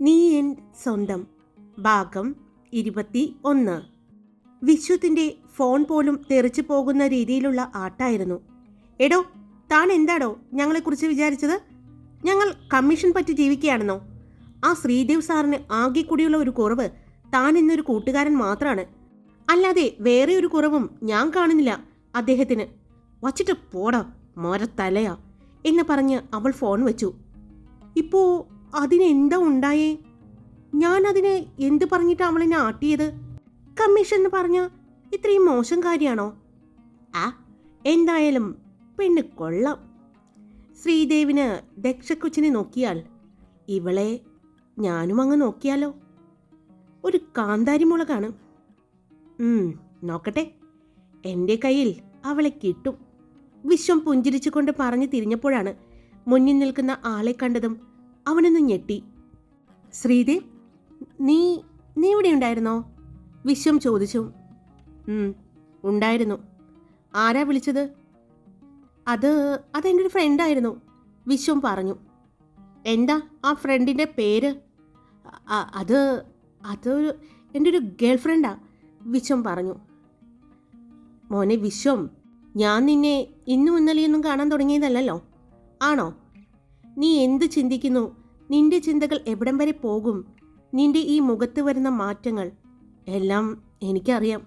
നീ എൻ സ്വന്തം. ഭാഗം ഇരുപത്തി ഒന്ന് വിശ്വത്തിന്റെ ഫോൺ പോലും തെറിച്ചു പോകുന്ന രീതിയിലുള്ള ആട്ടായിരുന്നു. എടോ താൻ എന്താടോ ഞങ്ങളെക്കുറിച്ച് വിചാരിച്ചത്? ഞങ്ങൾ കമ്മീഷൻ പറ്റി ജീവിക്കുകയാണെന്നോ? ആ ശ്രീദേവ് സാറിന് ആകെ കൂടിയുള്ള ഒരു കുറവ് താൻ എന്നൊരു കൂട്ടുകാരൻ മാത്രമാണ് അല്ലാതെ വേറെ ഒരു കുറവും ഞാൻ കാണുന്നില്ല അദ്ദേഹത്തിന്. വച്ചിട്ട് പോടാ മോരത്തലയാ എന്ന് പറഞ്ഞ് അവൾ ഫോൺ വെച്ചു. ഇപ്പോ അതിനെന്താ ഉണ്ടായേ? ഞാൻ അതിനെ എന്ത് പറഞ്ഞിട്ട് അവളെന്നെ ആട്ടിയത്? കമ്മീഷൻ എന്ന് പറഞ്ഞ ഇത്രയും മോശം കാര്യമാണോ ആ എന്തായാലും പെണ്ണ് കൊള്ളാം. ശ്രീദേവിന് ദക്ഷക്കൊച്ചിനെ നോക്കിയാൽ ഇവളെ ഞാനും അങ്ങ് നോക്കിയാലോ? ഒരു കാന്താരി മുളകാണ് നോക്കട്ടെ. എന്റെ കയ്യിൽ അവളെ കിട്ടും. വിശ്വം പുഞ്ചിരിച്ചുകൊണ്ട് പറഞ്ഞു തിരിഞ്ഞപ്പോഴാണ് മുന്നിൽ നിൽക്കുന്ന ആളെ കണ്ടതും അവനൊന്ന് ഞെട്ടി. ശ്രീദേവ് നീ നീ ഇവിടെ ഉണ്ടായിരുന്നോ? വിശ്വം ചോദിച്ചു. "ഉം, ഉണ്ടായിരുന്നു. ആരാ വിളിച്ചത്? അത് അതെന്റെ ഒരു ഫ്രണ്ടായിരുന്നു വിശ്വം പറഞ്ഞു. എന്താ ആ ഫ്രണ്ടിന്റെ പേര്? അത് അതൊരു എന്റെ ഒരു ഗേൾ ഫ്രണ്ടാ വിശ്വം പറഞ്ഞു. മോനെ വിശ്വം ഞാൻ നിന്നെ ഇന്നും ഇന്നലെയൊന്നും കാണാൻ തുടങ്ങിയതല്ലല്ലോ? ആണോ? നീ എന്തു ചിന്തിക്കുന്നു? നിന്റെ ചിന്തകൾ എവിടം വരെ പോകും? നിന്റെ ഈ മുഖത്ത് വരുന്ന മാറ്റങ്ങൾ. എല്ലാം എനിക്കറിയാം.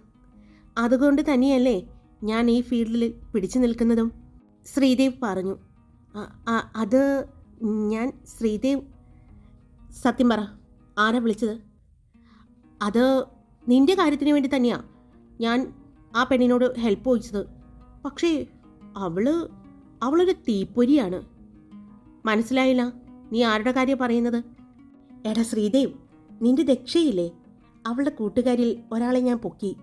അതുകൊണ്ട് തന്നെയല്ലേ ഞാൻ ഈ ഫീൽഡിൽ പിടിച്ചു നിൽക്കുന്നതും? ശ്രീദേവ് പറഞ്ഞു. "അ- അ- അത് ഞാൻ ശ്രീദേവ്. സത്യം പറ. ആരാ വിളിച്ചത്? അത് നിന്റെ കാര്യത്തിന് വേണ്ടി തന്നെയാ. ഞാൻ ആ പെണ്ണിനോട് ഹെൽപ്പ് ചോദിച്ചത്. പക്ഷേ അവൾ അവളൊരു തീപ്പൊരിയാണ്. മനസ്സിലായില്ല. നീ ആരുടെ കാര്യം പറയുന്നത്? എടാ ശ്രീദേവ് നിന്റെ ദക്ഷയില്ലേ അവളുടെ കൂട്ടുകാരിൽ ഒരാളെ ഞാൻ പൊക്കി.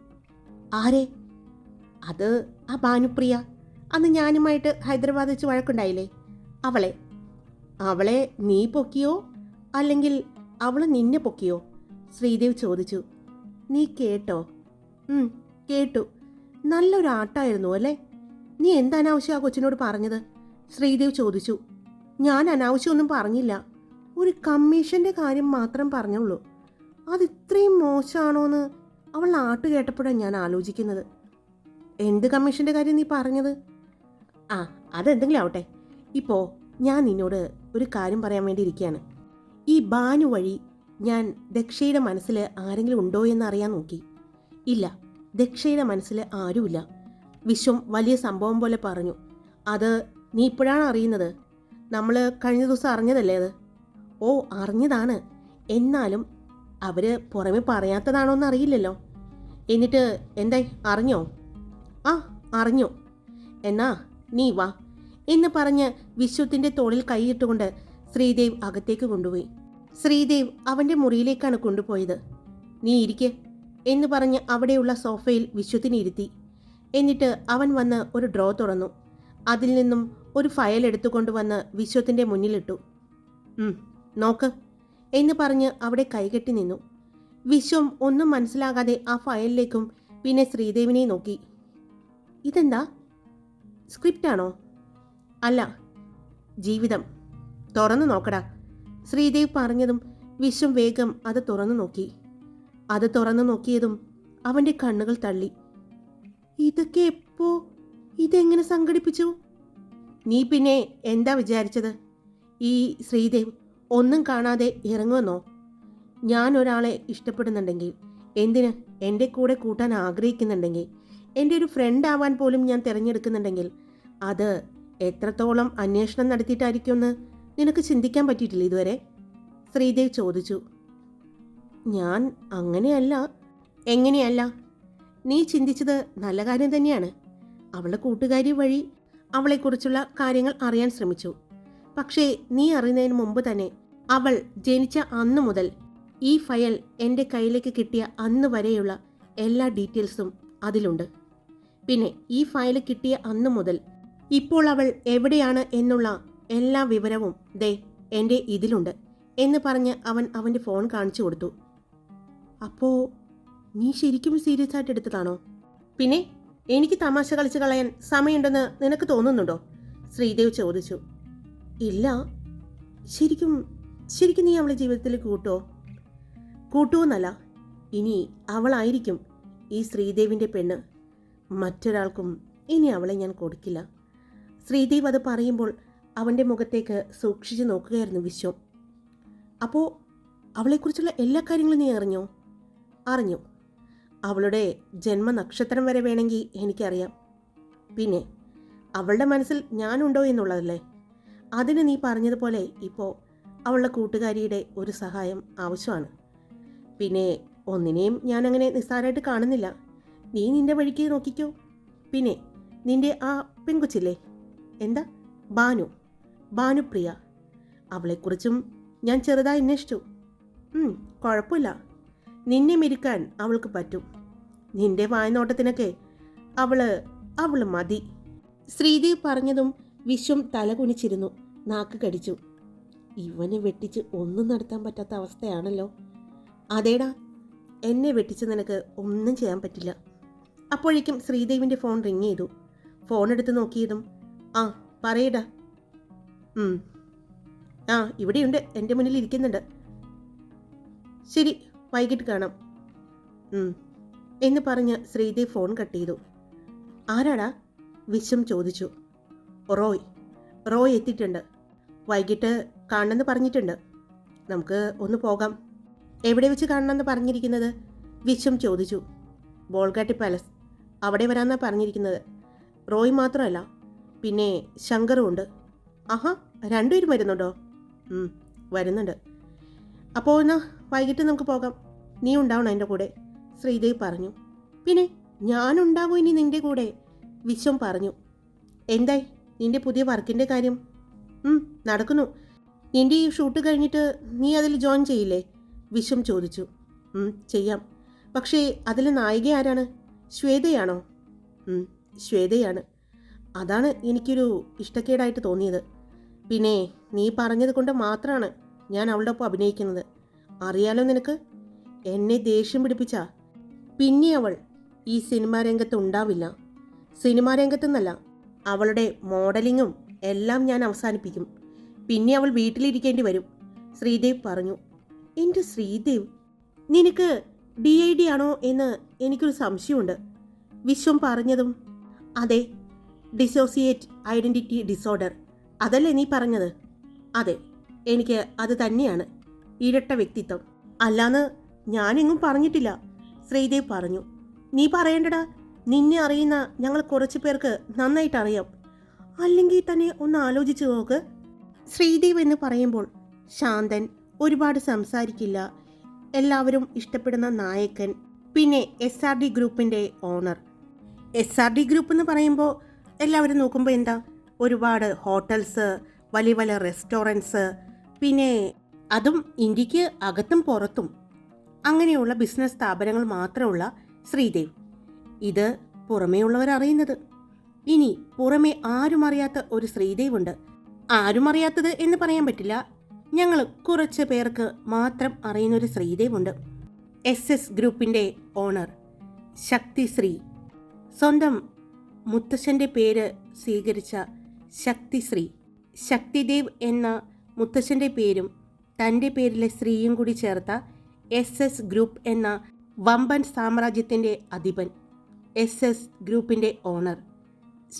ആരെ? അത് ആ ഭാനുപ്രിയ. അന്ന് ഞാനുമായിട്ട് ഹൈദരാബാദ് വെച്ച് വഴക്കുണ്ടായില്ലേ? അവളെ. അവളെ നീ പൊക്കിയോ? അല്ലെങ്കിൽ അവൾ നിന്നെ പൊക്കിയോ? ശ്രീദേവ് ചോദിച്ചു. നീ കേട്ടോ? കേട്ടു. നല്ലൊരു ആട്ടായിരുന്നു അല്ലേ? നീ എന്താണ് ആവശ്യം ആ കൊച്ചിനോട് പറഞ്ഞത്? ശ്രീദേവ് ചോദിച്ചു. ഞാൻ അനാവശ്യമൊന്നും പറഞ്ഞില്ല. ഒരു കമ്മീഷന്റെ കാര്യം മാത്രം പറഞ്ഞുള്ളൂ. അത് ഇത്രയും മോശമാണോന്ന് അവൾ ആട്ട് കേട്ടപ്പോഴാണ് ഞാൻ ആലോചിക്കുന്നത്. എന്ത് കമ്മീഷന്റെ കാര്യം നീ പറഞ്ഞത്? ആ അതെന്തെങ്കിലും ആവട്ടെ. ഇപ്പോൾ ഞാൻ നിന്നോട് ഒരു കാര്യം പറയാൻ വേണ്ടി ഇരിക്കുകയാണ്. ഈ ബാനു വഴി ഞാൻ ദക്ഷയുടെ മനസ്സിൽ ആരെങ്കിലും ഉണ്ടോ എന്ന് അറിയാൻ നോക്കി. ഇല്ല ദക്ഷയുടെ മനസ്സിൽ ആരുമില്ല. വിശ്വം വലിയ സംഭവം പോലെ പറഞ്ഞു. അത് നീ ഇപ്പോഴാണ് അറിയുന്നത്. നമ്മൾ കഴിഞ്ഞ ദിവസം അറിഞ്ഞതല്ലേ അത്? ഓ അറിഞ്ഞതാണ്. എന്നാലും അവർ പുറമെ പറയാത്തതാണോ എന്ന് അറിയില്ലല്ലോ എന്നിട്ട് എന്തായി? അറിഞ്ഞോ? ആ അറിഞ്ഞു. എന്നാ നീ വാ. എന്ന് പറഞ്ഞ് വിശ്വത്തിന്റെ തോളിൽ കൈയിട്ടുകൊണ്ട് ശ്രീദേവ് അകത്തേക്ക് കൊണ്ടുപോയി. ശ്രീദേവ് അവന്റെ മുറിയിലേക്കാണ് കൊണ്ടുപോയത്. നീ ഇരിക്കെ എന്ന് പറഞ്ഞ് അവിടെയുള്ള സോഫയിൽ വിശ്വത്തിനെ ഇരുത്തി. എന്നിട്ട് അവൻ വന്ന് ഒരു ഡ്രോ തുറന്നു. അതിൽ നിന്നും ഒരു ഫയൽ എടുത്തുകൊണ്ടുവന്ന് വിശ്വത്തിന്റെ മുന്നിലിട്ടു. നോക്ക്. എന്ന് പറഞ്ഞ് അവിടെ കൈകെട്ടി നിന്നു. വിശ്വം ഒന്നും മനസ്സിലാകാതെ ആ ഫയലിലേക്കും പിന്നെ ശ്രീദേവിനെ നോക്കി. ഇതെന്താ? സ്ക്രിപ്റ്റാണോ അല്ല ജീവിതം. തുറന്നു നോക്കടാ. ശ്രീദേവ് പറഞ്ഞതും വിശ്വം വേഗം അത് തുറന്നു നോക്കി. അത് തുറന്നു നോക്കിയതും അവന്റെ കണ്ണുകൾ തള്ളി. ഇതൊക്കെ എപ്പോ? ഇതെങ്ങനെ സംഘടിപ്പിച്ചു? നീ പിന്നെ എന്താ വിചാരിച്ചത്? ഈ ശ്രീദേവ് ഒന്നും കാണാതെ ഇറങ്ങുമെന്നോ? ഞാൻ ഒരാളെ ഇഷ്ടപ്പെടുന്നുണ്ടെങ്കിൽ എന്തിന് എന്റെ കൂടെ കൂട്ടാൻ ആഗ്രഹിക്കുന്നുണ്ടെങ്കിൽ എന്റെ ഒരു ഫ്രണ്ട് ആവാൻ പോലും ഞാൻ തിരഞ്ഞെടുക്കുന്നുണ്ടെങ്കിൽ അത് എത്രത്തോളം അന്വേഷണം നടത്തിയിട്ടായിരിക്കുമെന്ന് നിനക്ക് ചിന്തിക്കാൻ പറ്റിയിട്ടില്ല ഇതുവരെ? ശ്രീദേവ് ചോദിച്ചു. ഞാൻ അങ്ങനെയല്ല. എങ്ങനെയല്ല? നീ ചിന്തിച്ചത് നല്ല കാര്യം തന്നെയാണ്. അവളെ കൂട്ടുകാരി വഴി അവളെക്കുറിച്ചുള്ള കാര്യങ്ങൾ അറിയാൻ ശ്രമിച്ചു. പക്ഷേ നീ അറിയുന്നതിന് മുമ്പ് തന്നെ അവൾ ജനിച്ച അന്ന് മുതൽ ഈ ഫയൽ എന്റെ കയ്യിലേക്ക് കിട്ടിയ അന്ന് വരെയുള്ള എല്ലാ ഡീറ്റെയിൽസും അതിലുണ്ട്. പിന്നെ ഈ ഫയൽ കിട്ടിയ അന്ന് മുതൽ ഇപ്പോൾ അവൾ എവിടെയാണ് എന്നുള്ള എല്ലാ വിവരവും ദേ എന്റെ ഇതിലുണ്ട് എന്ന് പറഞ്ഞ് അവൻ അവന്റെ ഫോൺ കാണിച്ചു കൊടുത്തു. അപ്പോ നീ ശരിക്കും സീരിയസ് ആയിട്ട് എടുത്തതാണോ? പിന്നെ എനിക്ക് തമാശ കളിച്ച് കളയാൻ സമയമുണ്ടെന്ന് നിനക്ക് തോന്നുന്നുണ്ടോ? ശ്രീദേവ് ചോദിച്ചു. ഇല്ല. ശരിക്കും ശരിക്കും നീ അവളെ ജീവിതത്തിൽ കൂട്ടോ? കൂട്ടുമെന്നല്ല ഇനി അവളായിരിക്കും ഈ ശ്രീദേവിന്റെ പെണ്ണ്. മറ്റൊരാൾക്കും ഇനി അവളെ ഞാൻ കൊടുക്കില്ല. ശ്രീദേവ് അത് പറയുമ്പോൾ അവന്റെ മുഖത്തേക്ക് സൂക്ഷിച്ചു നോക്കുകയായിരുന്നു വിശ്വം. അപ്പോൾ അവളെക്കുറിച്ചുള്ള എല്ലാ കാര്യങ്ങളും നീ അറിഞ്ഞോ? അറിഞ്ഞു. അവളുടെ ജന്മനക്ഷത്രം വരെ വേണമെങ്കിൽ എനിക്കറിയാം. പിന്നെ അവളുടെ മനസ്സിൽ ഞാനുണ്ടോ എന്നുള്ളതല്ലേ? അതിന് നീ പറഞ്ഞതുപോലെ ഇപ്പോൾ അവളുടെ കൂട്ടുകാരിയുടെ ഒരു സഹായം ആവശ്യമാണ്. പിന്നെ ഒന്നിനെയും ഞാനങ്ങനെ നിസ്സാരമായിട്ട് കാണുന്നില്ല. നീ നിന്റെ വഴിക്ക് നോക്കിക്കോ. പിന്നെ നിന്റെ ആ പെങ്കൊച്ചില്ലേ എന്താ? ബാനു. ബാനുപ്രിയ. അവളെക്കുറിച്ചും ഞാൻ ചെറുതായി അന്വേഷിച്ചു. കുഴപ്പമില്ല. നിന്നെ മിരുക്കാൻ അവൾക്ക് പറ്റും. നിന്റെ വായനോട്ടത്തിനൊക്കെ അവൾ അവൾ മതി. ശ്രീദേവ് പറഞ്ഞതും വിശ്വം തലകുണിച്ചിരുന്നു നാക്ക് കടിച്ചു. ഇവനെ വെട്ടിച്ച് ഒന്നും നടത്താൻ പറ്റാത്ത അവസ്ഥയാണല്ലോ. അതേടാ എന്നെ വെട്ടിച്ച് നിനക്ക് ഒന്നും ചെയ്യാൻ പറ്റില്ല. അപ്പോഴേക്കും ശ്രീദേവിന്റെ ഫോൺ റിങ് ചെയ്തു. ഫോൺ എടുത്ത് നോക്കിയതും ആ പറയടാ. ആ ഇവിടെയുണ്ട് എന്റെ മുന്നിൽ ഇരിക്കുന്നുണ്ട്. ശരി വൈകിട്ട് കാണാം. എന്ന് പറഞ്ഞ് ശ്രീദേവ് ഫോൺ കട്ട് ചെയ്തു. ആരാടാ? വിശ്വം ചോദിച്ചു. റോയ്. റോയ് എത്തിയിട്ടുണ്ട്. വൈകിട്ട് കാണണമെന്ന് പറഞ്ഞിട്ടുണ്ട്. നമുക്ക് ഒന്ന് പോകാം. എവിടെ വെച്ച് കാണണമെന്ന് പറഞ്ഞിരിക്കുന്നത്? വിശ്വം ചോദിച്ചു. ബോൾഗാട്ടി പാലസ്. അവിടെ വരാമെന്നാണ് പറഞ്ഞിരിക്കുന്നത്. റോയ് മാത്രമല്ല പിന്നെ ശങ്കറും ഉണ്ട്. ആഹാ രണ്ടുപേരും വരുന്നുണ്ടോ? വരുന്നുണ്ട്. അപ്പോൾ എന്നാ വൈകിട്ട് നമുക്ക് പോകാം. നീ ഉണ്ടാവണം എന്റെ കൂടെ ശ്രീദേവി പറഞ്ഞു. പിന്നെ ഞാനുണ്ടാകും ഇനി നിന്റെ കൂടെ? വിശ്വം പറഞ്ഞു. എന്തായി നിന്റെ പുതിയ വർക്കിന്റെ കാര്യം? നടക്കുന്നു. നിന്റെ ഈ ഷൂട്ട് കഴിഞ്ഞിട്ട് നീ അതിൽ ജോയിൻ ചെയ്യില്ലേ? വിശ്വം ചോദിച്ചു. ചെയ്യാം. പക്ഷേ അതിൽ നായിക ആരാണ്? ശ്വേതയാണോ? ശ്വേതയാണ്. അതാണ് എനിക്കൊരു ഇഷ്ടക്കേടായിട്ട് തോന്നിയത്. പിന്നെ നീ പറഞ്ഞത് കൊണ്ട് മാത്രമാണ് ഞാൻ അവളുടെ ഒപ്പം അഭിനയിക്കുന്നത്. അറിയാലോ നിനക്ക്? എന്നെ ദേഷ്യം പിടിപ്പിച്ച? പിന്നെ അവൾ ഈ സിനിമാ രംഗത്ത് ഉണ്ടാവില്ല. സിനിമാ രംഗത്തുനിന്നല്ല അവളുടെ മോഡലിങ്ങും എല്ലാം ഞാൻ അവസാനിപ്പിക്കും. പിന്നെ അവൾ വീട്ടിലിരിക്കേണ്ടി വരും. ശ്രീദേവ് പറഞ്ഞു. എന്റെ ശ്രീദേവ് നിനക്ക് ഡി ഐ ഡി ആണോ എന്ന് എനിക്കൊരു സംശയമുണ്ട്. വിശ്വം പറഞ്ഞതും അതെ ഡിസോസിയേറ്റ് ഐഡന്റിറ്റി ഡിസോർഡർ. അതല്ലേ നീ പറഞ്ഞത്? അതെ. എനിക്ക് അത് തന്നെയാണ്. ഇരട്ട വ്യക്തിത്വം. അല്ലാന്ന് ഞാനെങ്ങും പറഞ്ഞിട്ടില്ല. ശ്രീദേവ് പറഞ്ഞു. നീ പറയേണ്ടടാ. നിന്നെ അറിയുന്ന ഞങ്ങൾ കുറച്ച് പേർക്ക് നന്നായിട്ട് അറിയാം. അല്ലെങ്കിൽ തന്നെ ഒന്ന് ആലോചിച്ചു നോക്ക്. ശ്രീദേവ് എന്ന് പറയുമ്പോൾ ശാന്തൻ ഒരുപാട് സംസാരിക്കില്ല. എല്ലാവരും ഇഷ്ടപ്പെടുന്ന നായകൻ പിന്നെ എസ് ആർ ഡി ഗ്രൂപ്പിന്റെ owner. S R D group എന്ന് പറയുമ്പോൾ എല്ലാവരും നോക്കുമ്പോൾ എന്താ? ഒരുപാട് ഹോട്ടൽസ് വലിയ വലിയ റെസ്റ്റോറന്റ്സ് പിന്നെ അതും ഇന്ത്യയ്ക്ക് അകത്തും പുറത്തും. അങ്ങനെയുള്ള ബിസിനസ് സ്ഥാപനങ്ങൾ മാത്രമുള്ള ശ്രീദേവ്. ഇത് പുറമേ ഉള്ളവർ അറിയുന്നത്. ഇനി പുറമേ ആരും അറിയാത്ത ഒരു ശ്രീദേവ് ഉണ്ട്. ആരും അറിയാത്തത് എന്ന് പറയാൻ പറ്റില്ല. ഞങ്ങൾ കുറച്ച് പേർക്ക് മാത്രം അറിയുന്ന ഒരു ശ്രീദേവ് ഉണ്ട്. എസ് എസ് ഗ്രൂപ്പിന്റെ ഓണർ ശക്തിശ്രീ സ്വന്തം മുത്തശ്ശന്റെ പേര് സ്വീകരിച്ച ശക്തിശ്രീ ശക്തിദേവ് എന്ന മുത്തശ്ശന്റെ പേരും തന്റെ പേരിലെ സ്ത്രീയും കൂടി ചേർത്ത എസ് എസ് ഗ്രൂപ്പ് എന്ന വമ്പൻ സാമ്രാജ്യത്തിന്റെ അധിപൻ എസ് എസ് ഗ്രൂപ്പിന്റെ ഓണർ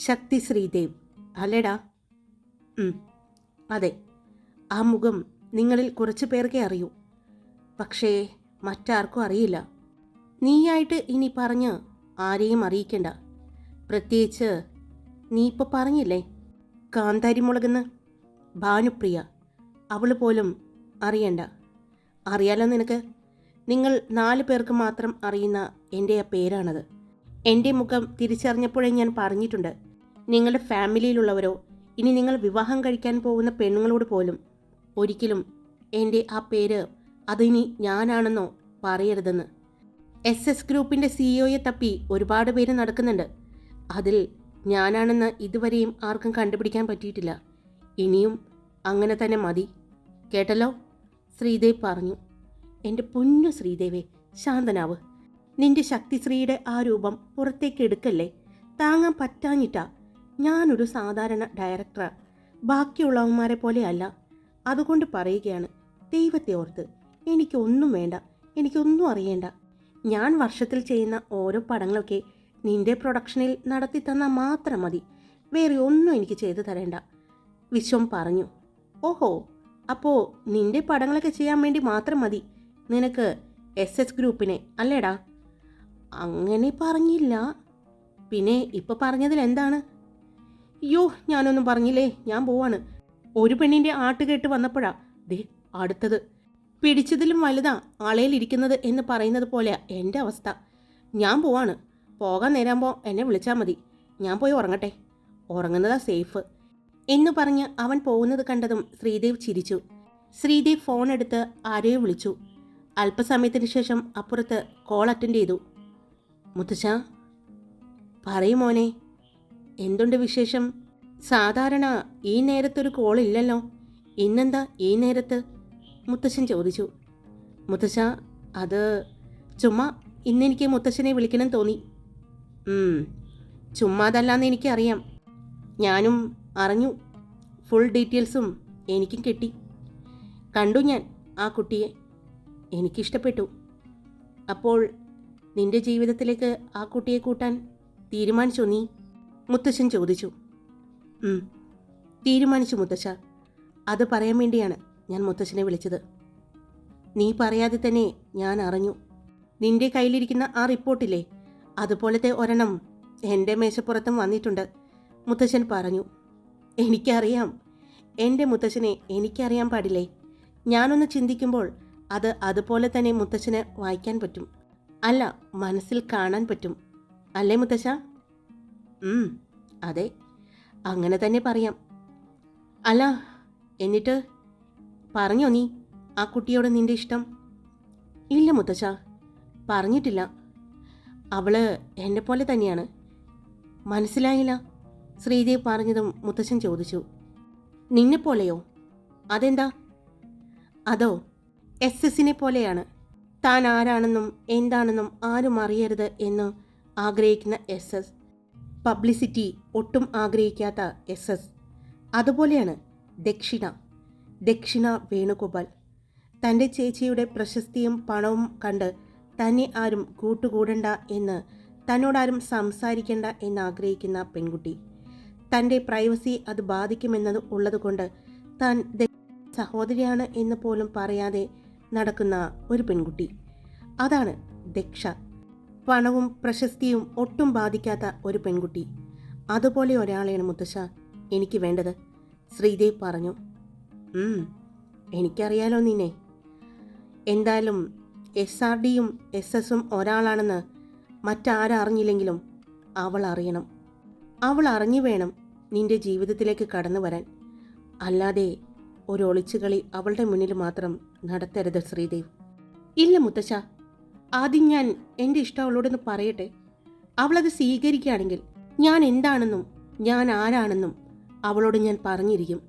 ശക്തി ശ്രീദേവ്. അല്ലേടാ? അതെ. ആ മുഖം നിങ്ങളിൽ കുറച്ച് പേർക്കേ അറിയൂ. പക്ഷേ മറ്റാർക്കും അറിയില്ല. നീയായിട്ട് ഇനി പറഞ്ഞ് ആരെയും അറിയിക്കണ്ട. പ്രത്യേകിച്ച് നീ ഇപ്പോൾ പറഞ്ഞില്ലേ? കാന്താരി മുളകെന്ന് ഭാനുപ്രിയ. അവൾ പോലും അറിയണ്ട. അറിയാലോ നിനക്ക്? നിങ്ങൾ നാല് പേർക്ക് മാത്രം അറിയുന്ന എന്റെ ആ പേരാണത്. എന്റെ മുഖം തിരിച്ചറിഞ്ഞപ്പോഴേ ഞാൻ പറഞ്ഞിട്ടുണ്ട് നിങ്ങളുടെ ഫാമിലിയിലുള്ളവരോ ഇനി നിങ്ങൾ വിവാഹം കഴിക്കാൻ പോകുന്ന പെണ്ണുങ്ങളോട് പോലും ഒരിക്കലും എന്റെ ആ പേര് അതിനി ഞാനാണെന്നോ പറയരുതെന്ന്. എസ് എസ് ഗ്രൂപ്പിന്റെ സിഇഒയെ തപ്പി ഒരുപാട് പേര് നടക്കുന്നുണ്ട്. അതിൽ ഞാനാണെന്ന് ഇതുവരെയും ആർക്കും കണ്ടുപിടിക്കാൻ പറ്റിയിട്ടില്ല. ഇനിയും അങ്ങനെ തന്നെ മതി. കേട്ടല്ലോ? ശ്രീദേവ് പറഞ്ഞു. എന്റെ പൊന്നു ശ്രീദേവേ ശാന്തനാവ്. നിന്റെ ശക്തിശ്രീയുടെ ആ രൂപം പുറത്തേക്ക് എടുക്കല്ലേ? താങ്ങാൻ പറ്റാഞ്ഞിട്ടാ. ഞാനൊരു സാധാരണ ഡയറക്ടറാ ബാക്കിയുള്ളവന്മാരെ പോലെയല്ല. അതുകൊണ്ട് പറയുകയാണ് ദൈവത്തെ ഓർത്ത്. എനിക്കൊന്നും വേണ്ട. എനിക്കൊന്നും അറിയേണ്ട. ഞാൻ വർഷത്തിൽ ചെയ്യുന്ന ഓരോ പടങ്ങളൊക്കെ നിന്റെ പ്രൊഡക്ഷനിൽ നടത്തി തന്നാൽ മാത്രം മതി. വേറെ ഒന്നും എനിക്ക് ചെയ്തു തരേണ്ട. വിശ്വം പറഞ്ഞു. ഓഹോ അപ്പോൾ നിന്റെ പടങ്ങളൊക്കെ ചെയ്യാൻ വേണ്ടി മാത്രം മതി. നിനക്ക് എസ് എസ് ഗ്രൂപ്പിനെ അല്ലേടാ? അങ്ങനെ പറഞ്ഞില്ല. പിന്നെ ഇപ്പൊ പറഞ്ഞതിൽ എന്താണ്? അയ്യോ ഞാനൊന്നും പറഞ്ഞില്ലേ? ഞാൻ പോവാണ്. ഒരു പെണ്ണിന്റെ ആട്ട് കേട്ട് വന്നപ്പോഴാ ദേ അടുത്തത്. പിടിച്ചതിലും വലുതാ ആളയിലിരിക്കുന്നത് എന്ന് പറയുന്നത് പോലെ എന്റെ അവസ്ഥ. ഞാൻ പോവാണ്. പോകാൻ നേരാകുമ്പോൾ എന്നെ വിളിച്ചാൽ മതി. ഞാൻ പോയി ഉറങ്ങട്ടെ. ഉറങ്ങുന്നതാ സേഫ്. എന്ന് പറഞ്ഞ് അവൻ പോകുന്നത് കണ്ടതും ശ്രീദേവ് ചിരിച്ചു. ശ്രീദേവ് ഫോൺ എടുത്ത് ആരെയോ വിളിച്ചു. അല്പസമയത്തിന് ശേഷം അപ്പുറത്ത് കോൾ അറ്റൻഡ് ചെയ്തു. മുത്തശ്ശ പറയും മോനെ എന്തുണ്ട് വിശേഷം? സാധാരണ ഈ നേരത്തൊരു കോൾ ഇല്ലല്ലോ. ഇന്നെന്താ ഈ നേരത്ത്? മുത്തശ്ശൻ ചോദിച്ചു. മുത്തശ്ശ അത് ചുമ്മാ ഇന്നെനിക്ക് മുത്തശ്ശനെ വിളിക്കണം തോന്നി. ചുമ്മാതല്ലാന്ന് എനിക്കറിയാം. ഞാനും അറിഞ്ഞു. ഫുൾ ഡീറ്റെയിൽസും എനിക്കും കിട്ടി. കണ്ടു ഞാൻ ആ കുട്ടിയെ. എനിക്കിഷ്ടപ്പെട്ടു. അപ്പോൾ നിന്റെ ജീവിതത്തിലേക്ക് ആ കുട്ടിയെ കൂട്ടാൻ തീരുമാനിച്ചോ നീ? മുത്തശ്ശൻ ചോദിച്ചു. തീരുമാനിച്ചു മുത്തശ്ശ. അത് പറയാൻ വേണ്ടിയാണ് ഞാൻ മുത്തശ്ശനെ വിളിച്ചത്. നീ പറയാതെ തന്നെ ഞാൻ അറിഞ്ഞു. നിന്റെ കയ്യിലിരിക്കുന്ന ആ റിപ്പോർട്ടില്ലേ? അതുപോലത്തെ ഒരെണ്ണം എന്റെ മേശപ്പുറത്തും വന്നിട്ടുണ്ട് മുത്തശ്ശൻ പറഞ്ഞു. എനിക്കറിയാം. എന്റെ മുത്തശ്ശനെ എനിക്കറിയാൻ പാടില്ലേ? ഞാനൊന്ന് ചിന്തിക്കുമ്പോൾ അത് അതുപോലെ തന്നെ മുത്തശ്ശന് വായിക്കാൻ പറ്റും. അല്ല മനസ്സിൽ കാണാൻ പറ്റും. അല്ലേ മുത്തശ്ശ അതെ. അങ്ങനെ തന്നെ പറയാം. അല്ല എന്നിട്ട്? പറഞ്ഞോ നീ ആ കുട്ടിയോട് നിന്റെ ഇഷ്ടം? ഇല്ല മുത്തശ്ശ പറഞ്ഞിട്ടില്ല. അവൾ എന്നെ പോലെ തന്നെയാണ്. മനസ്സിലായില്ല? ശ്രീദേവ് പറഞ്ഞതും മുത്തശ്ശൻ ചോദിച്ചു. നിന്നെ പോലെയോ അതെന്താ? അതോ എസ് എസിനെ പോലെയാണ്. താൻ ആരാണെന്നും എന്താണെന്നും ആരും അറിയരുത് എന്ന് ആഗ്രഹിക്കുന്ന എസ് എസ്. പബ്ലിസിറ്റി ഒട്ടും ആഗ്രഹിക്കാത്ത എസ് എസ്. അതുപോലെയാണ് ദക്ഷിണ. ദക്ഷിണ വേണുഗോപാൽ. തന്റെ ചേച്ചിയുടെ പ്രശസ്തിയും പണവും കണ്ട് തന്നെ ആരും കൂട്ടുകൂടണ്ട എന്ന് തന്നോടാരും സംസാരിക്കണ്ട എന്നാഗ്രഹിക്കുന്ന പെൺകുട്ടി. തന്റെ പ്രൈവസി അത് ബാധിക്കുമെന്നത് ഉള്ളതുകൊണ്ട് താൻ സഹോദരിയാണ് എന്ന് പോലും പറയാതെ നടക്കുന്ന ഒരു പെൺകുട്ടി. അതാണ് ദക്ഷ. പണവും പ്രശസ്തിയും ഒട്ടും ബാധിക്കാത്ത ഒരു പെൺകുട്ടി. അതുപോലെ ഒരാളെയാണ് മുത്തശ്ശ. എനിക്ക് വേണ്ടത്. ശ്രീദേവ് പറഞ്ഞു. "ഉം, എനിക്കറിയാലോ നിന്നെ. എന്തായാലും എസ് ആർ ഡിയും എസ് എസും ഒരാളാണെന്ന് മറ്റാരറിഞ്ഞില്ലെങ്കിലും അവൾ അറിയണം. അവൾ അറിഞ്ഞു വേണം നിന്റെ ജീവിതത്തിലേക്ക് കടന്നു വരാൻ. അല്ലാതെ ഒരു ഒളിച്ചുകളി അവളുടെ മുന്നിൽ മാത്രം നടത്തരുത് ശ്രീദേവ്. ഇല്ല മുത്തശ്ശ ആദ്യം ഞാൻ എന്റെ ഇഷ്ടം അവളോടൊന്ന് പറയട്ടെ. അവളത് സ്വീകരിക്കുകയാണെങ്കിൽ ഞാൻ എന്താണെന്നും ഞാൻ ആരാണെന്നും അവളോട് ഞാൻ പറഞ്ഞിരിക്കും.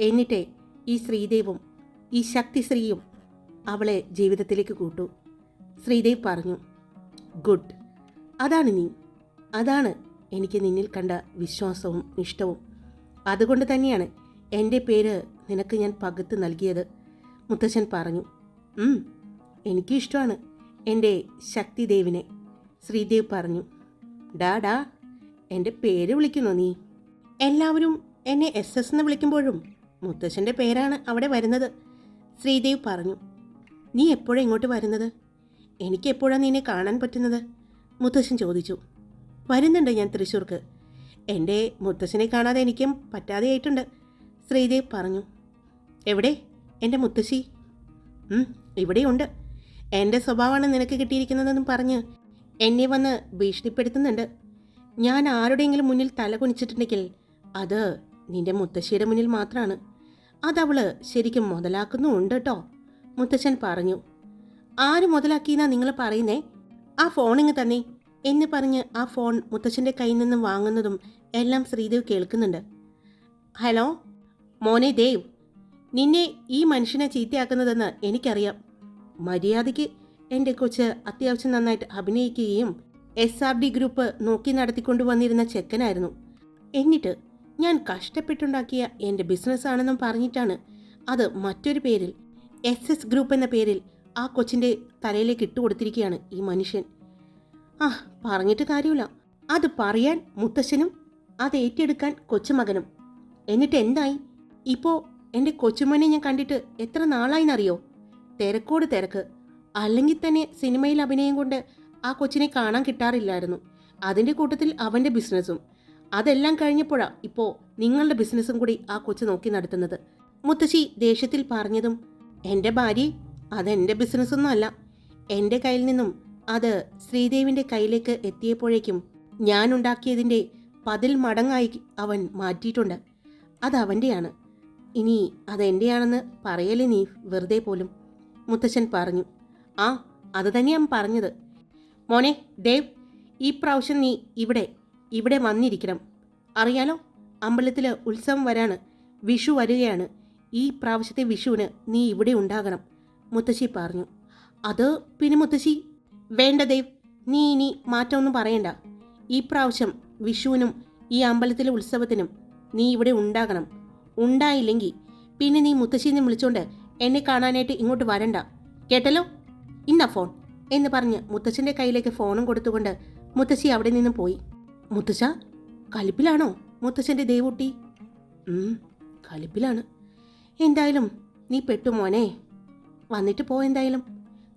എന്നിട്ടേ ഈ ശ്രീദേവും ഈ ശക്തി ശ്രീയും അവളെ ജീവിതത്തിലേക്ക് കൂട്ടു. ശ്രീദേവ് പറഞ്ഞു ഗുഡ്. അതാണ് നീ. അതാണ് എനിക്ക് നിന്നിൽ കണ്ട വിശ്വാസവും ഇഷ്ടവും. അതുകൊണ്ട് തന്നെയാണ് എന്റെ പേര് നിനക്ക് ഞാൻ പകുത്ത് നൽകിയത്. മുത്തച്ഛൻ പറഞ്ഞു എനിക്കിഷ്ടമാണ് എന്റെ ശക്തിദേവിനെ. ശ്രീദേവ് പറഞ്ഞു ഡാ ഡാ എന്റെ പേര് വിളിക്കുന്നു നീ? എല്ലാവരും എന്നെ എസ് എസ് എന്ന് വിളിക്കുമ്പോഴും മുത്തശ്ശന്റെ പേരാണ് അവിടെ വരുന്നത്. ശ്രീദേവ് പറഞ്ഞു നീ എപ്പോഴാണ് ഇങ്ങോട്ട് വരുന്നത്? എനിക്ക് എപ്പോഴാണ് നിന്നെ കാണാൻ പറ്റുന്നത്? മുത്തശ്ശൻ ചോദിച്ചു വരുന്നുണ്ട് ഞാൻ തൃശ്ശൂർക്ക്. എന്റെ മുത്തശ്ശനെ കാണാതെ എനിക്കും പറ്റാതെയായിട്ടുണ്ട്. ശ്രീദേവ് പറഞ്ഞു എവിടെ? എന്റെ മുത്തശ്ശി? ഇവിടെയുണ്ട്. എന്റെ സ്വഭാവമാണ് നിനക്ക് കിട്ടിയിരിക്കുന്നതെന്നും പറഞ്ഞ് എന്നെ വന്ന് ഭീഷണിപ്പെടുത്തുന്നുണ്ട്. ഞാൻ ആരുടെയെങ്കിലും മുന്നിൽ തല കുനിച്ചിട്ടുണ്ടെങ്കിൽ അത് നിന്റെ മുത്തശ്ശിയുടെ മുന്നിൽ മാത്രമാണ് അതവൾ ശരിക്കും മുതലാക്കുന്നുമുണ്ട് കേട്ടോ മുത്തശ്ശൻ പറഞ്ഞു. ആര് മുതലാക്കിയെന്നാ നിങ്ങൾ പറയുന്നേ? ആ ഫോണിങ് തന്നെ. എന്ന് പറഞ്ഞ് ആ ഫോൺ മുത്തച്ഛന്റെ കയ്യിൽ നിന്നും വാങ്ങുന്നതും എല്ലാം ശ്രീദേവ് കേൾക്കുന്നുണ്ട്. ഹലോ? മോനെ ദേവ് നിന്നെ ഈ മനുഷ്യനെ ചീത്തയാക്കുന്നതെന്ന് എനിക്കറിയാം. മര്യാദയ്ക്ക് എന്റെ കൊച്ച് അത്യാവശ്യം നന്നായിട്ട് അഭിനയിക്കുകയും എസ് ആർ ഡി ഗ്രൂപ്പ് നോക്കി നടത്തിക്കൊണ്ടുവന്നിരുന്ന ചെക്കനായിരുന്നു. എന്നിട്ട് ഞാൻ കഷ്ടപ്പെട്ടുണ്ടാക്കിയ എന്റെ ബിസിനസ് ആണെന്നും പറഞ്ഞിട്ടാണ് അത് മറ്റൊരു പേരിൽ എസ് എസ് ഗ്രൂപ്പ് എന്ന പേരിൽ ആ കൊച്ചിന്റെ തലയിലേക്ക് ഇട്ടുകൊടുത്തിരിക്കുകയാണ് ഈ മനുഷ്യൻ. ആ പറഞ്ഞിട്ട് കാര്യമില്ല. അത് പറയാൻ മുത്തശ്ശനും അത് ഏറ്റെടുക്കാൻ കൊച്ചുമകനും. എന്നിട്ട് എന്തായി? ഇപ്പോൾ എന്റെ കൊച്ചുമോനെ ഞാൻ കണ്ടിട്ട് എത്ര നാളായിന്നറിയോ? തിരക്കോട് തിരക്ക്. അല്ലെങ്കിൽ തന്നെ സിനിമയിൽ അഭിനയം കൊണ്ട് ആ കൊച്ചിനെ കാണാൻ കിട്ടാറില്ലായിരുന്നു. അതിന്റെ കൂട്ടത്തിൽ അവന്റെ ബിസിനസ്സും. അതെല്ലാം കഴിഞ്ഞപ്പോഴാണ് ഇപ്പോൾ നിങ്ങളുടെ ബിസിനസ്സും കൂടി ആ കൊച്ചു നോക്കി നടത്തുന്നത്. മുത്തശ്ശി ദേഷ്യത്തിൽ പറഞ്ഞതും എന്റെ ഭാര്യ അതെന്റെ ബിസിനസ്സൊന്നും അല്ല. എന്റെ കയ്യിൽ നിന്നും അത് ശ്രീദേവിന്റെ കയ്യിലേക്ക് എത്തിയപ്പോഴേക്കും ഞാൻ ഉണ്ടാക്കിയതിന്റെ പതിൽ മടങ്ങായി അവൻ മാറ്റിയിട്ടുണ്ട്. അത് അവന്റെയാണ് ഇനി അതെന്റെയാണെന്ന് പറയലേ നീ വെറുതെ പോലും? മുത്തശ്ശൻ പറഞ്ഞു. ആ അത് തന്നെയാണ് പറഞ്ഞത്. മോനെ ദേവ് ഈ പ്രാവശ്യം നീ ഇവിടെ ഇവിടെ വന്നിരിക്കണം. അറിയാലോ അമ്പലത്തിൽ ഉത്സവം വരാണ്. വിഷു വരികയാണ്. ഈ പ്രാവശ്യത്തെ വിഷുവിന് നീ ഇവിടെ ഉണ്ടാകണം മുത്തശ്ശി പറഞ്ഞു. അത് പിന്നെ മുത്തശ്ശി വേണ്ട ദേവ് നീ ഇനി മാറ്റമൊന്നും പറയണ്ട. ഈ പ്രാവശ്യം വിഷുവിനും ഈ അമ്പലത്തിലെ ഉത്സവത്തിനും നീ ഇവിടെ ഉണ്ടാകണം. ഉണ്ടായില്ലെങ്കിൽ പിന്നെ നീ മുത്തശ്ശീനെ വിളിച്ചോണ്ട് എന്നെ കാണാനായിട്ട് ഇങ്ങോട്ട് വരണ്ട. കേട്ടല്ലോ? ഇന്നാ ഫോൺ. എന്ന് പറഞ്ഞ് മുത്തശ്ശന്റെ കയ്യിലേക്ക് ഫോണും കൊടുത്തുകൊണ്ട് മുത്തശ്ശി അവിടെ നിന്നും പോയി. മുത്തശ്ശ കലിപ്പിലാണോ മുത്തശ്ശന്റെ ദേവുട്ടി? കലിപ്പിലാണ്. എന്തായാലും നീ പെട്ടു മോനെ. വന്നിട്ട് പോ എന്തായാലും.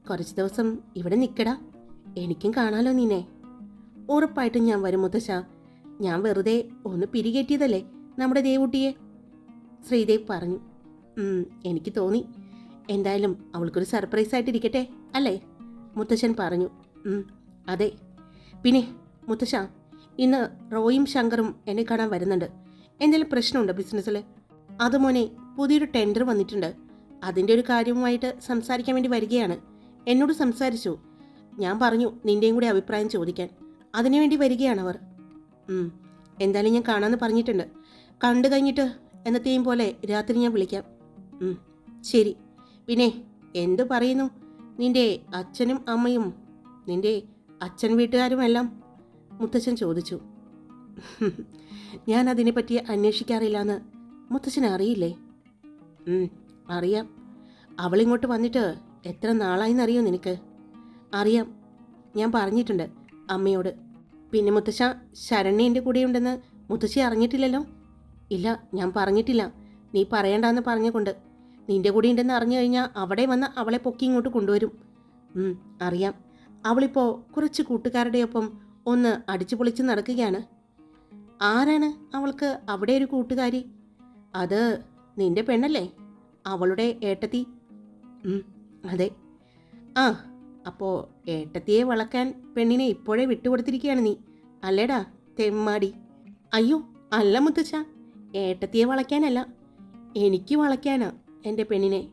കുറച്ച് ദിവസം ഇവിടെ നിൽക്കടാ എനിക്കും കാണാലോ നിന്നെ. ഉറപ്പായിട്ടും ഞാൻ വരും മുത്തശ്ശ. ഞാൻ വെറുതെ ഒന്ന് പിരികേറ്റിയതല്ലേ നമ്മുടെ ദേവുട്ടിയെ? ശ്രീദേവ് പറഞ്ഞു. എനിക്ക് തോന്നി. എന്തായാലും അവൾക്കൊരു സർപ്രൈസ് ആയിട്ടിരിക്കട്ടെ അല്ലേ? മുത്തശ്ശൻ പറഞ്ഞു. അതെ. പിന്നെ മുത്തശ്ശ ഇന്ന് റോയും ശങ്കറും എന്നെ കാണാൻ വരുന്നുണ്ട്. എന്തെങ്കിലും പ്രശ്നമുണ്ടോ ബിസിനസ്സിൽ അത് മോനെ പുതിയൊരു ടെൻഡർ വന്നിട്ടുണ്ട്. അതിന്റെ ഒരു കാര്യവുമായിട്ട് സംസാരിക്കാൻ വേണ്ടി വരികയാണ്. എന്നോട് സംസാരിച്ചു. ഞാൻ പറഞ്ഞു നിന്റെയും കൂടി അഭിപ്രായം ചോദിക്കാൻ. അതിനുവേണ്ടി വരികയാണ് അവർ. എന്തായാലും ഞാൻ കാണാമെന്ന് പറഞ്ഞിട്ടുണ്ട്. കണ്ടു കഴിഞ്ഞിട്ട് എന്നത്തെയും പോലെ രാത്രി ഞാൻ വിളിക്കാം. ശരി. പിന്നെ എന്തു പറയുന്നു? നിന്റെ അച്ഛനും അമ്മയും നിന്റെ അച്ഛൻ വീട്ടുകാരുമെല്ലാം മുത്തച്ഛൻ ചോദിച്ചു. ഞാൻ അതിനെപ്പറ്റി അന്വേഷിക്കാറില്ല എന്ന് മുത്തച്ഛൻ അറിയില്ലേ അറിയാം. അവളിങ്ങോട്ട് വന്നിട്ട് എത്ര നാളായിന്നറിയോ നിനക്ക്? അറിയാം. ഞാൻ പറഞ്ഞിട്ടുണ്ട് അമ്മയോട്. പിന്നെ മുത്തശ്ശ ശരണ്യന്റെ കൂടെയുണ്ടെന്ന് മുത്തശ്ശി അറിഞ്ഞിട്ടില്ലല്ലോ? ഇല്ല ഞാൻ പറഞ്ഞിട്ടില്ല. നീ പറയണ്ടെന്ന് പറഞ്ഞുകൊണ്ട്. നിന്റെ കൂടെ ഉണ്ടെന്ന് അറിഞ്ഞു കഴിഞ്ഞാൽ അവിടെ വന്ന് അവളെ പൊക്കി ഇങ്ങോട്ട് കൊണ്ടുവരും. അറിയാം. അവളിപ്പോൾ കുറച്ച് കൂട്ടുകാരുടെ ഒപ്പം ഒന്ന് അടിച്ചു പൊളിച്ച് നടക്കുകയാണ്. ആരാണ് അവൾക്ക് അവിടെ ഒരു കൂട്ടുകാരി? അത് നിന്റെ പെണ്ണല്ലേ? അവളുടെ ഏട്ടത്തി. അതെ. ആ അപ്പോൾ ഏട്ടത്തിയെ വളക്കാൻ പെണ്ണിനെ ഇപ്പോഴേ വിട്ടുകൊടുത്തിരിക്കുകയാണ് നീ. അല്ലേടാ തെമ്മാടി. അയ്യോ അല്ല മുത്തച്ഛ. ഏട്ടത്തിയെ വളയ്ക്കാനല്ല. എനിക്ക് വളയ്ക്കാനാ എന്റെ പെണ്ണിനെ.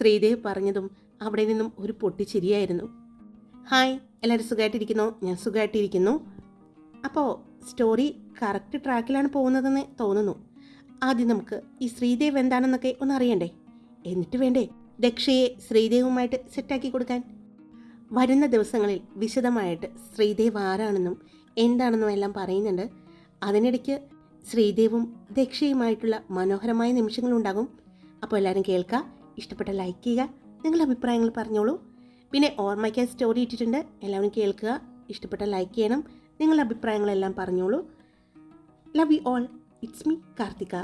ശ്രീദേവ് പറഞ്ഞതും അവിടെ നിന്നും ഒരു പൊട്ടിച്ചിരിയായിരുന്നു. ഹായ് എല്ലാവരും സുഖമായിട്ടിരിക്കുന്നു ഞാൻ സുഖമായിട്ടിരിക്കുന്നു അപ്പോൾ സ്റ്റോറി കറക്റ്റ് ട്രാക്കിലാണ് പോകുന്നതെന്ന് തോന്നുന്നു. ആദ്യം നമുക്ക് ഈ ശ്രീദേവ് എന്താണെന്നൊക്കെ ഒന്ന് അറിയണ്ടേ? എന്നിട്ട് വേണ്ടേ? ദക്ഷയെ ശ്രീദേവുമായിട്ട് സെറ്റാക്കി കൊടുക്കാൻ? വരുന്ന ദിവസങ്ങളിൽ വിശദമായിട്ട് ശ്രീദേവ് ആരാണെന്നും എന്താണെന്നും എല്ലാം പറയുന്നുണ്ട്. അതിനിടയ്ക്ക് ശ്രീദേവും ദക്ഷയുമായിട്ടുള്ള മനോഹരമായ നിമിഷങ്ങളുണ്ടാകും. അപ്പോൾ എല്ലാവരും കേൾക്കുക ഇഷ്ടപ്പെട്ട ലൈക്ക് ചെയ്യുക നിങ്ങളുടെ അഭിപ്രായങ്ങൾ പറഞ്ഞോളൂ. പിന്നെ ഓർമ്മയ്ക്കായി സ്റ്റോറി ഇട്ടിട്ടുണ്ട് എല്ലാവരും കേൾക്കുക ഇഷ്ടപ്പെട്ട ലൈക്ക് ചെയ്യണം നിങ്ങളുടെ അഭിപ്രായങ്ങളെല്ലാം പറഞ്ഞോളൂ. Love you all it's me Karthika.